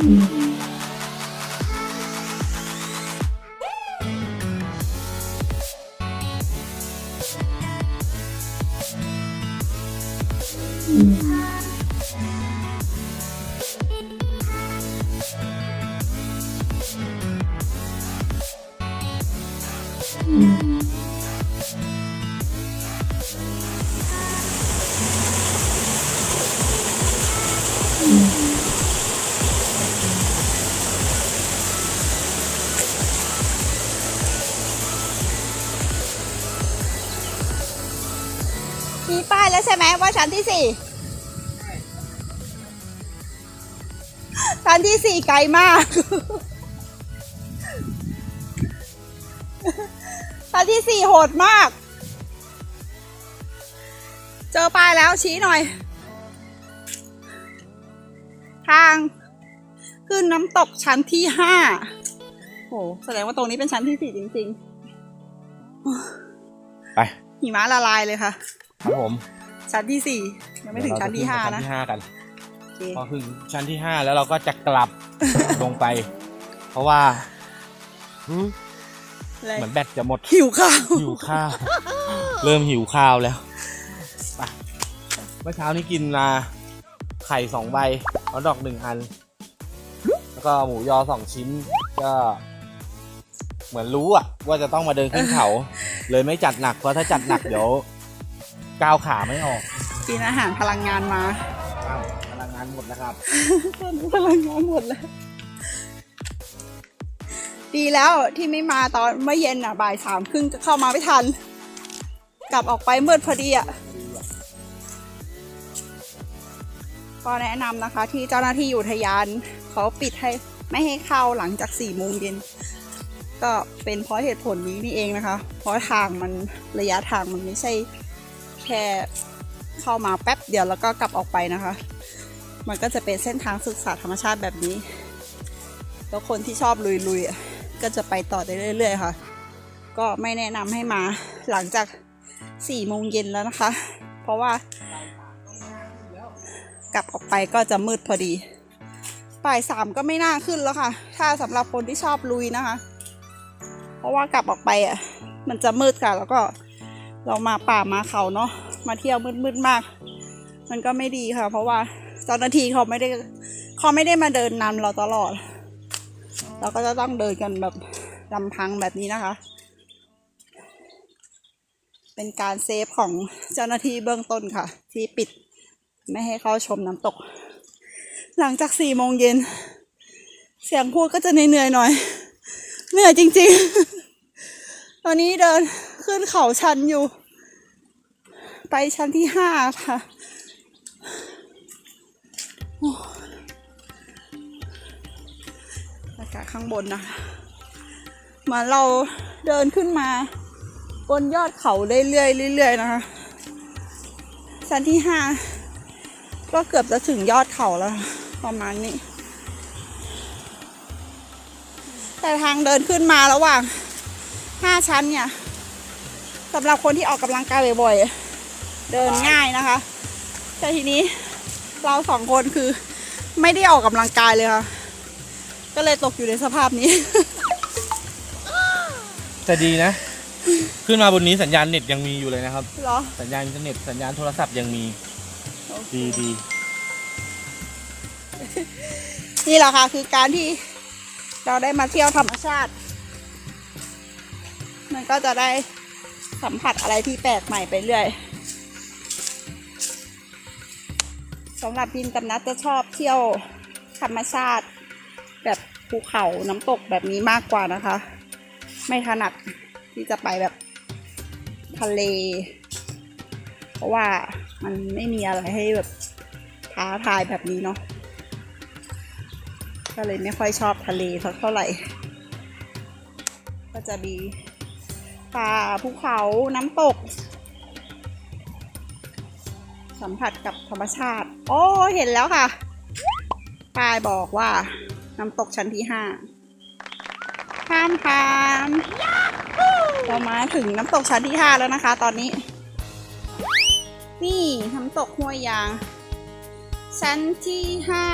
มี ไหมว่าชั้นที่สี่ชั้นที่สี่ไกลมากชั้นที่สี่โหดมาก เจอป้ายแล้วชี้หน่อย ทาง ขึ้นน้ำตกชั้นที่ห้าโหแสดงว่าตรงนี้เป็นชั้นที่สี่จริงไปๆหิมะละลายเลยค่ะ ครับผม ชั้นที่สี่ยังไม่ถึงชั้นที่ห้าเดี๋ยวเรนะจขึ้ชั้นที่ห้ากัน โอเค พอถึงชั้นที่ห้าแล้วเราก็จะกลับ ลงไป เพราะว่าหืมอะไรเหมือนแบตจะหมด หิวข้าว หิวข้าว เริ่มหิวข้าวแล้วไปเมื่อเช้านี้กินมาไข่สองใบฮอทดอกหนึ่งอัน แล้วก็หมูยอสองชิ้น ก็ เหมือนรู้อะว่าจะต้องมาเดินขึ้นเขา เลยไม่จัดหนัก เพราะถ้าจัดหนักเดี๋ยว ก้าวขาไม่ออกกินอาหารพลังงานมาอ้าวพลังงานหมดนะครับ ตอนนี้พลังงานหมดแล้ว ดีแล้วที่ไม่มาตอนเมื่อเย็นอะบ่ายสามครึ่งจะเข้ามาไม่ทัน กลับออกไปมืดพอดีอะก็แนะนำนะคะ ที่เจ้าหน้าที่อุทยานเขาปิดให้ไม่ให้เข้าหลังจากสี่โมงเย็นก็เป็นเพราะเหตุผลนี้นี่เองนะคะ เพราะทางมันระยะทางมันไม่ใช่ แค่เข้ามาแป๊บเดียวแล้วก็กลับออกไปนะคะ มันก็จะเป็นเส้นทางศึกษาธรรมชาติแบบนี้ แล้วคนที่ชอบลุยๆก็จะไปต่อได้เรื่อย ๆ ค่ะ ก็ไม่แนะนำให้มาหลังจากสี่โมงเย็นแล้วนะคะ เพราะว่ากลับออกไปก็จะมืดพอดีบ่ายสามก็ไม่น่าขึ้นแล้วค่ะ ถ้าสำหรับคนที่ชอบลุยนะคะ เพราะว่ากลับออกไปอะ มันจะมืดค่ะแล้วก็ เรามาป่ามาเขาเนาะมาเที่ยวมืดๆมาก มันก็ไม่ดีค่ะ เพราะว่าเจ้าหน้าที่เขาไม่ได้เขาไม่ได้มาเดินนำเราตลอด เราก็จะต้องเดินกันแบบลำพังแบบนี้นะคะ เป็นการเซฟของเจ้าหน้าที่เบื้องต้นค่ะ ที่ปิดไม่ให้เข้าชมน้ำตก หลังจากสี่โมงเย็น เสียงพูดก็จะเหนื่อยๆหน่อย เหนื่อยจริง ๆ ตอนนี้เดินขึ้นเขาชันอยู่ ไปชั้นที่ห้าค่ะ อากาศข้างบนนะมือนเราเดินขึ้นมา บนยอดเขาเรื่อยๆเรื่อยๆนะคะ ชั้นที่ห้าก็เกือบจะถึงยอดเขาแล้ว ประมาณนี้ แต่ทางเดินขึ้นมาระหว่างห้าชั้นเนี่ยสำหรับคนที่ออกกำลังกายบ่อยๆ เดินง่ายนะคะ แต่ทีนี้เราสองคนคือไม่ได้ออกกำลังกายเลยค่ะ ก็เลยตกอยู่ในสภาพนี้ แต่ดีนะ ขึ้นมาบนนี้สัญญาณเน็ตยังมีอยู่เลยนะครับ เหรอ สัญญาณอินเทอร์เน็ตสัญญาณโทรศัพท์ยังมีดีดีนี่แหละค่ะ คือการที่เราได้มาเที่ยวธรรมชาติ มันก็จะได้สัมผัสอะไรที่แปลกใหม่ไปเรื่อย สำหรับพินกับนัทจะชอบเที่ยวธรรมชาติ แบบภูเขาน้ำตกแบบนี้มากกว่านะคะ ไม่ถนัดที่จะไปแบบทะเล เพราะว่ามันไม่มีอะไรให้แบบท้าทายแบบนี้เนาะก็เลยไม่ค่อยชอบทะเลสักเท่าไหร่ ก็จะมีป่าภูเขาน้ำตก สัมผัสกับธรรมชาติ โอ้เห็นแล้วค่ะป้ายบอกว่าน้ำตกชั้นที่ห้าข้ามผ่านเรามาถึงน้ำตกชั้นที่ห้าแล้วนะคะ ตอนนี้ นี่น้ำตกห้วยยาง ชั้นที่ห้า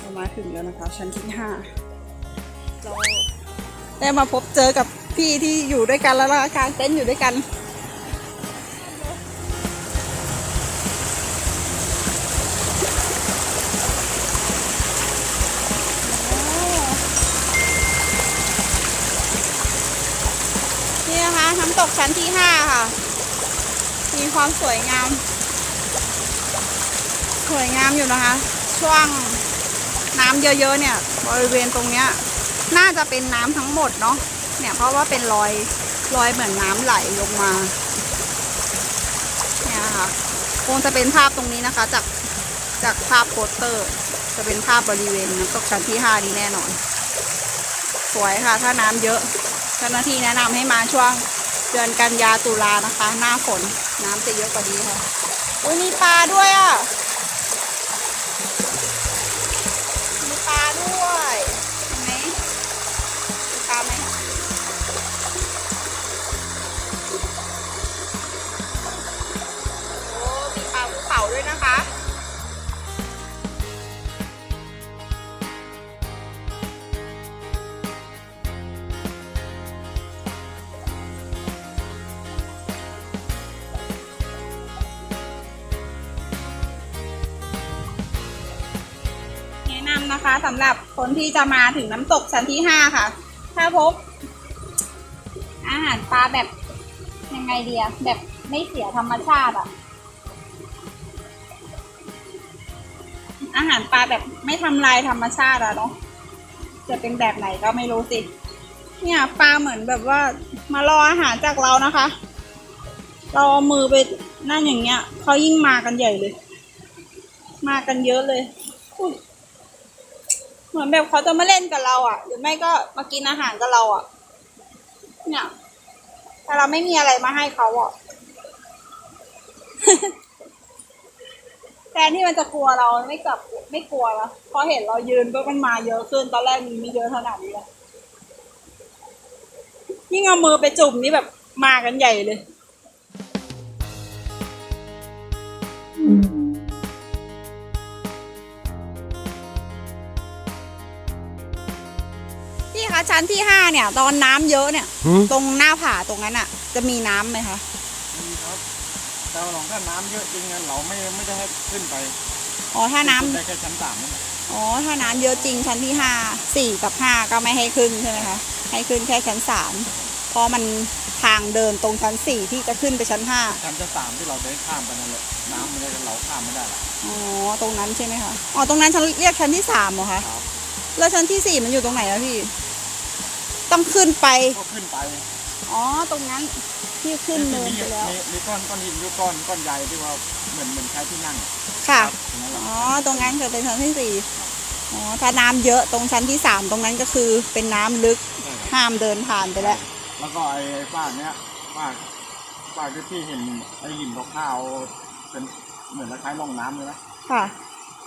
เรามาถึงแล้วนะคะ ชั้นที่ห้าเราได้มาพบเจอกับ พี่ที่อยู่ด้วยกันแล้วกางเต็นท์อยู่ด้วยกัน นี่นะคะน้ำตกชั้นที่ห้าค่ะ มีความสวยงาม สวยงามอยู่นะคะ ช่วงน้ำเยอะๆเนี่ย บริเวณตรงเนี้ย น่าจะเป็นน้ำทั้งหมดเนาะ เนี่ยเพราะว่าเป็นรอยรอยเหมือนน้ำไหลลงมา เนี่ยนะคะคงจะเป็นภาพตรงนี้นะคะ จากจากภาพโปสเตอร์ จะเป็นภาพบริเวณน้ำตกชั้นที่ห้านี้แน่นอน สวยค่ะ ถ้าน้ำเยอะเจ้าหน้าที่แนะนำให้มาช่วงเดือนกันยาตุลานะคะ หน้าฝนน้ำจะเยอะกว่านี้ค่ะอุ้ยมีปลาด้วยอะ นะคะสำหรับคนที่จะมาถึงน้ำตกชั้นที่ห้าค่ะ ถ้าพบ อาหารปลาแบบยังไงเดียแบบไม่เสียธรรมชาติอะอาหารปลาแบบไม่ทำลายธรรมชาติอะเนาะจะเป็นแบบไหนก็ไม่รู้สิ เนี่ยปลาเหมือนแบบว่ามารออาหารจากเรานะคะ เราเอามือไปนั่นอย่างเงี้ยเขายิ่งมากันใหญ่เลย มากันเยอะเลยอุ๊ย เหมือนแบบเขาจะมาเล่นกับเราอะ หรือไม่ก็มากินอาหารกับเราอะ เนี่ยแต่เราไม่มีอะไรมาให้เขาอะแทนที่มันจะกลัวเราไม่กลับไม่กลัวละพอเห็นเรายืนก็มันมาเยอะขึ้นตอนแรกมีไม่เยอะขนาดนี้เลยยิ่งเอามือไปจุ่มนี่แบบมากันใหญ่เลย ชั้นที่ห้าเนี่ย ตอนน้ำเยอะเนี่ยตรงหน้าผาตรงนั้นอะ จะมีน้ำไหมคะมีครับแต่ว่าหลงถ้าน้ำเยอะจริงอะเราไม่ไม่ได้ให้ขึ้นไปอ๋อถ้าน้ำได้แค่ชั้นสามนั่นแหละอ๋อถ้าน้ำเยอะจริงชั้นที่ห้าสี่กับห้าก็ไม่ให้ขึ้นใช่ไหมคะให้ขึ้นแค่ชั้นสามเพราะมันทางเดินตรงชั้นสี่ที่จะขึ้นไปชั้นห้าชั้นจะสามที่เราเดินข้ามไปนั่นแหละน้ำมันเลยเราข้ามไม่ได้ละอ๋อตรงนั้นใช่ไหมคะอ๋อตรงนั้นชั้นเรียกชั้นที่สามเหรอคะครับแล้วชั้นที่สี่มันอยู่ตรงไหนแล้วพี่ ต้องขึ้นไป ก็ขึ้นไปอ๋อ ตรงนั้นที่ขึ้นเนินมีไปแล้ว มีมีก้อนก้อนหินอยู่ก้อนก้อนใหญ่ที่ว่าเหมือนเหมือนใช้ที่นั่งค่ะ ตรงนั้นแหละอ๋อ ตรงนั้นคือเป็นชั้นที่สี่อ๋อ ถ้าน้ำเยอะตรงชั้นที่สามตรงนั้นก็คือเป็นน้ำลึกใช่ครับห้ามเดินผ่านไปแล้ว แล้วก็ไอ้ไอ้ฝ้าเนี้ยฝ้าฝ้าที่พี่เห็นไอ้หินขาวๆเป็นเหมือนคล้ายๆร่องน้ำเลยนะค่ะ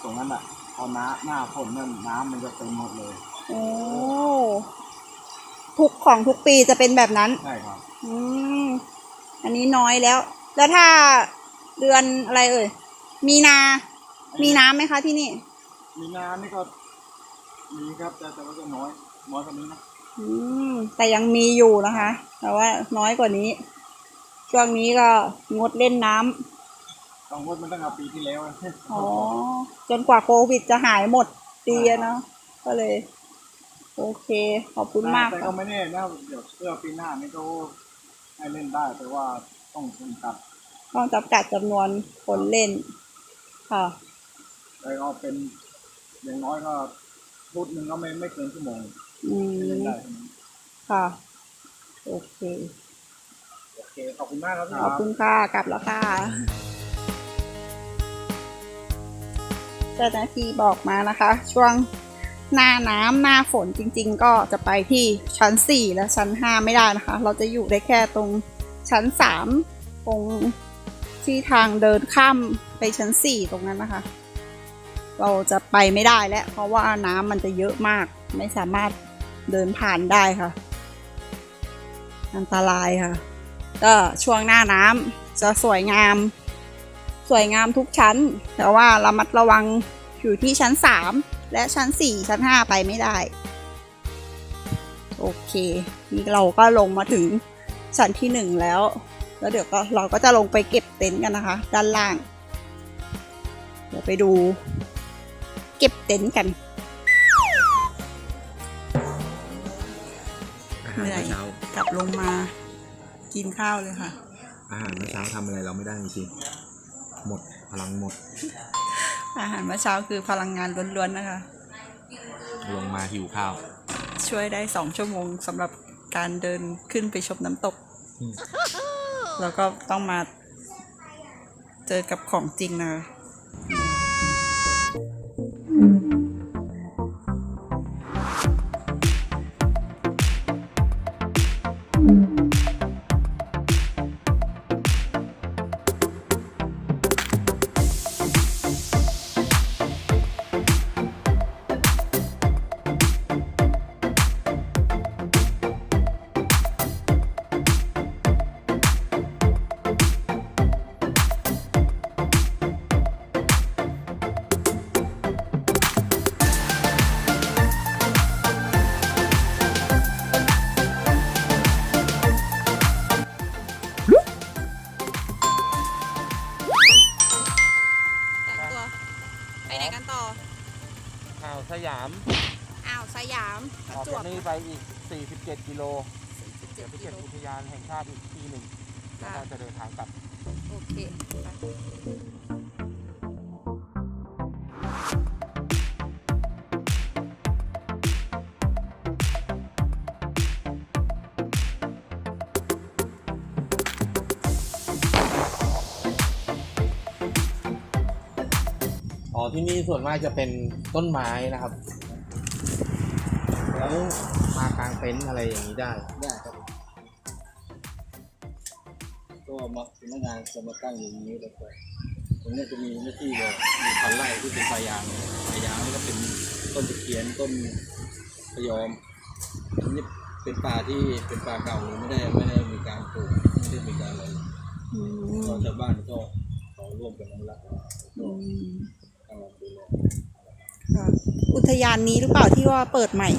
ตรงนั้นอะพอน้าหน้าฝนนั่นน้ำมันจะเต็มหมดเลย โอ้ ทุกของทุกปีจะเป็นแบบนั้น ใช่ครับ อืม อันนี้น้อยแล้ว แล้วถ้าเดือนอะไรเอ่ย มีนา มีน้ำไหมคะที่นี่ มีน้ำนี่ก็มีครับแต่แต่ว่าจะน้อยน้อยกว่านี้นะอืม แต่ยังมีอยู่นะคะ แต่ว่าน้อยกว่านี้ ช่วงนี้ก็งดเล่นน้ำต้องงดมันตั้งแต่ปีที่แล้วอ๋อ จนกว่าโควิดจะหายหมดปีอะเนาะ ก็เลย โอเค ขอบคุณมากแต่ค่ะก็ไม่แน่นะเดี๋ยวเพื่อปีหน้านี่ก็ให้เล่นได้แต่ว่าต้องจำกัดต้องจำกัดจำนวนคนเล่น ค่ะแต่ก็เป็นอย่างน้อยก็พุธหนึ่งก็ไม่ไม่เกินชั่วโมงอืให้เล่นมได้ค่ะ โอเคโอเค ขอบคุณมากครับพี่ขอบคุณค่ะ กลับแล้วค่ะเจ้าหน้าที่บอกมานะคะ ช่วง หน้าน้ำหน้าฝนจริง ๆ ก็จะไปที่ชั้น 4 และชั้น 5 ไม่ได้นะคะ เราจะอยู่ได้แค่ตรงชั้น 3 ตรงที่ทางเดินข้ามไปชั้น 4 ตรงนั้นนะคะ เราจะไปไม่ได้แล้ว เพราะว่าน้ำมันจะเยอะมาก ไม่สามารถเดินผ่านได้ค่ะ อันตรายค่ะ ก็ช่วงหน้าน้ำจะสวยงาม สวยงามทุกชั้น แต่ว่าระมัดระวังอยู่ที่ชั้น 3 และชั้น 4 ชั้น 5 ไปไม่ได้ โอเค นี่เราก็ลงมาถึงชั้นที่ 1 แล้ว แล้วเดี๋ยวก็เราก็จะลงไปเก็บเต็นท์กันนะคะ ด้านล่าง เดี๋ยวไปดู เก็บเต็นท์กันอาหารเมื่อเช้ากลับลงมากินข้าวเลยค่ะ อาหารเมื่อเช้าทำอะไรเราไม่ได้จริงๆหมดพลังหมด อาหารเมื่อเช้าคือพลังงานล้วนๆนะคะ ลงมาหิวข้าว ช่วยได้สองชั่วโมงสำหรับการเดินขึ้นไปชมน้ำตกอืมแล้วก็ต้องมา เจอกับของจริงนะแต่ ไปไหนกันต่อ อ่าวสยาม อ้าว สยามออกจจาวกบนี่ไปอีก 47 กิโลเดี๋ยวไปเก็บอุทยานแห่งชาติอีกที่หนึ่งแล้วก็จะเดินทางกลับ โอเคไป ที่นี่ส่วนมากจะเป็นต้นไม้นะครับ แล้วมากางเต็นท์อะไรอย่างนี้ได้ได้ครับก็มาสำนักงานจะมาตั้งอย่างนี้แล้วก็ตรงเนี้ยจะมีหน้าที่แบบมีพันไร่ที่เป็นปลายางปลายางนี่ก็เป็นต้นตะเคียนต้นพะยอมอันนี้เป็นป่าที่เป็นป่าเก่าเลยไม่ได้ไม่ได้มีการปลูกไม่ได้มีการอะไรอืมก็ชาวบ้านก็ขอร่วมกันอนุรักษ์ อืมกำลังดูแลค่ะอุทยานนี้หรือเปล่าที่ว่าเปิดใหม่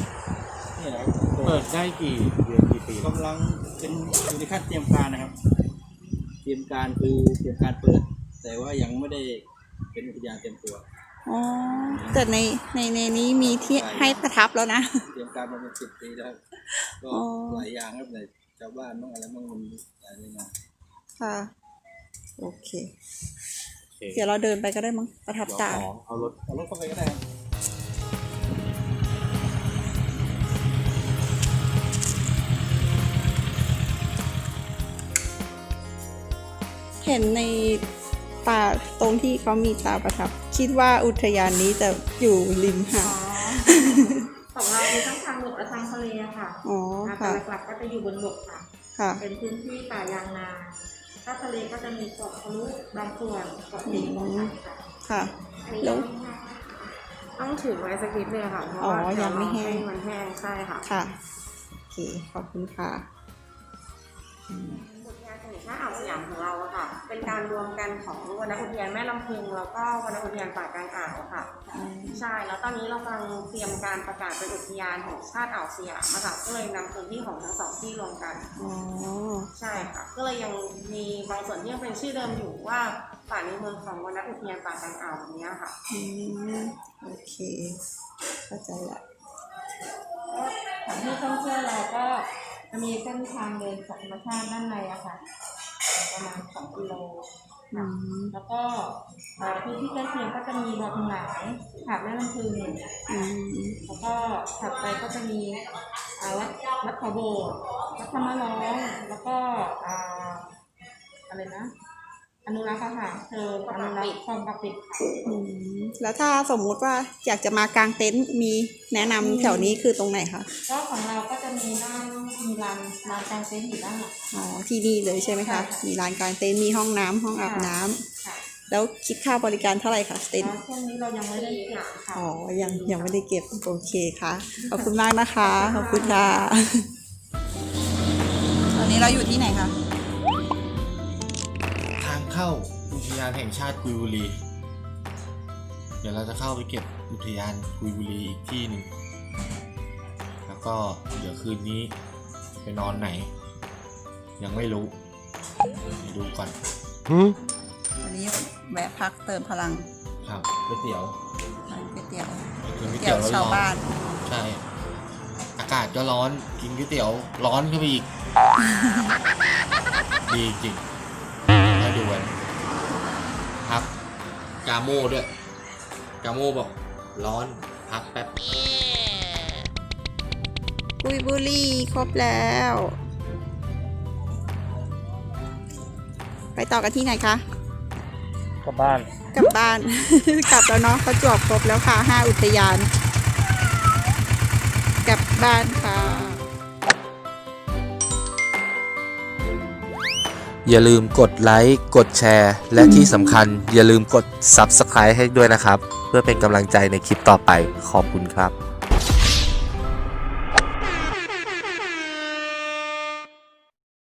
นี่นะเปิดได้กี่เดือนกี่ปีกำลังเป็นอยู่ในขั้นเตรียมการนะครับ เตรียมการคือเตรียมการเปิด แต่ว่ายังไม่ได้เป็นอุทยานเต็มตัว อ๋อ แต่ในในในนี้มีที่ให้ประทับแล้วนะ เตรียมการมาเป็นสิบปีแล้วก็อ๋อ หลายอย่างครับในชาวบ้านต้องอะไรบ้างมันหลายเรื่องนะค่ะ โอเคโอ เคเดี๋ยวเราเดินไปก็ได้มั้งประทับเดี๋ยวตาขอเอารถเอารถเข้าไปก็ได้ครับเห็นในป่าตรงที่เขามีตาประทับ คิดว่าอุทยานนี้จะอยู่ริมหาอ๋ดอของเรามีทั้งทางบกและทางทะเลอะค่ะอ๋อแต่ค่ะ หลักๆก็จะอยู่บนบกค่ะ ค่ะ เป็นพื้นที่ป่ายางนา ถ้าทะเลก็จะมีเกาะทะลุบางส่วนเกาะสีของค่ะค่ะ อันนี้แล้ว ต้องถือไว้สักนิดเลยค่ะ เพราะอ๋อว่ายังไม่แห้งให้มันแห้งใช่ค่ะ ค่ะ โอเค ขอบคุณค่ะอุท ยานแห่งชาติอ่าวสยามของเราอะค่ะ เป็นการรวมกันของวรรณอุทยานแม่ลำพึงแล้วก็วรรณอุทยานป่ากลางอ่าวค่ะ ใช่ แล้วตอนนี้เรากำลังเตรียมการประกาศเป็นอุทยานแห่งชาติอ่าวสยามอะค่ะก็เลยนำพื้นที่ของทั้งสองที่รวมกัน อ๋อใช่ค่ะ ก็เลยยังมีบางส่วนที่ยังเป็นชื่อเดิมอยู่ว่าป่าในเมืองของวรรณอุทยานป่ากลางอ่าวแบบเนี้ยค่ะ อืมโอเค เข้าใจละ สถานที่ท่องเที่ยวเราก็ จะมีเส้นทางเดินของธรรมชาติด้านในอะค่ะ ประมาณสองกิโล อืมแล้วก็เอ่อพื้นที่ใกล้เคียงก็จะมีบ่อทงหลายหาดแม่ลำพึงอืมแล้วก็ถัดไปก็จะมีอ่าวัดวัดเขาโบสถ์วัดธรรมร้องแล้วก็อ่าอะไรนะ อนุรักษ์อะค่ะเธออนุรักษ์คลองปะปิดค่ะ อืมแล้วถ้าสมมุติว่าอยากจะมากางเต็นท์มีแนะนำแถวนี้คือตรงไหนคะ ก็ของเราก็จะมีด้านมี ลานลานกลางเต็นท์อยู่ด้านหลัง อ๋อที่นี่เลยใช่ไหมใช่คะค่ะ มีลานกลางเต็นท์มีห้องน้ำห้องอาบน้ำค่ะแล้วคิดค่าบริการเท่าไหร่คะเต็นท์แล้วช่วงนี้เรายังไม่ได้เก็บค่ะ อ๋อยังยังไม่ได้เก็บโอเคค่ะ ขอบคุณมากนะคะขอบคุณค่ะ ตอนนี้เราอยู่ที่ไหนคะ ทางเข้าอุทยานแห่งชาติกุยบุรี เดี๋ยวเราจะเข้าไปเก็บอุทยานกุยบุรีอีกที่หนึ่ง แล้วก็เดี๋ยวคืนนี้ไป นอนไหน ยังไม่รู้ไปดูก่อนวันนี้แวะพักเติมพลังครับก๋วยเตี๋ยวร้านก๋วยเตี๋ยวกินก๋วยเตี๋เตี๋ยยววชาวร้อนบ้านๆใช่ อากาศก็ร้อนกินก๋วยเตี๋ยวร้อนขึ้นไปอีก ดีจริงมาดูกันพักกาโม่ด้วย กาโม่บอกร้อนพักแป๊บ กุยบุรีครบแล้ว ไปต่อกันที่ไหนคะ กลับบ้าน กลับบ้าน กลับแล้วเนาะประจวบครบแล้วค่ะห้าอุทยาน กลับบ้านค่ะ อย่าลืมกดไลค์ กดแชร์ และที่สำคัญ อย่าลืมกด Subscribe ให้ด้วยนะครับ เพื่อเป็นกำลังใจในคลิปต่อไป ขอบคุณครับ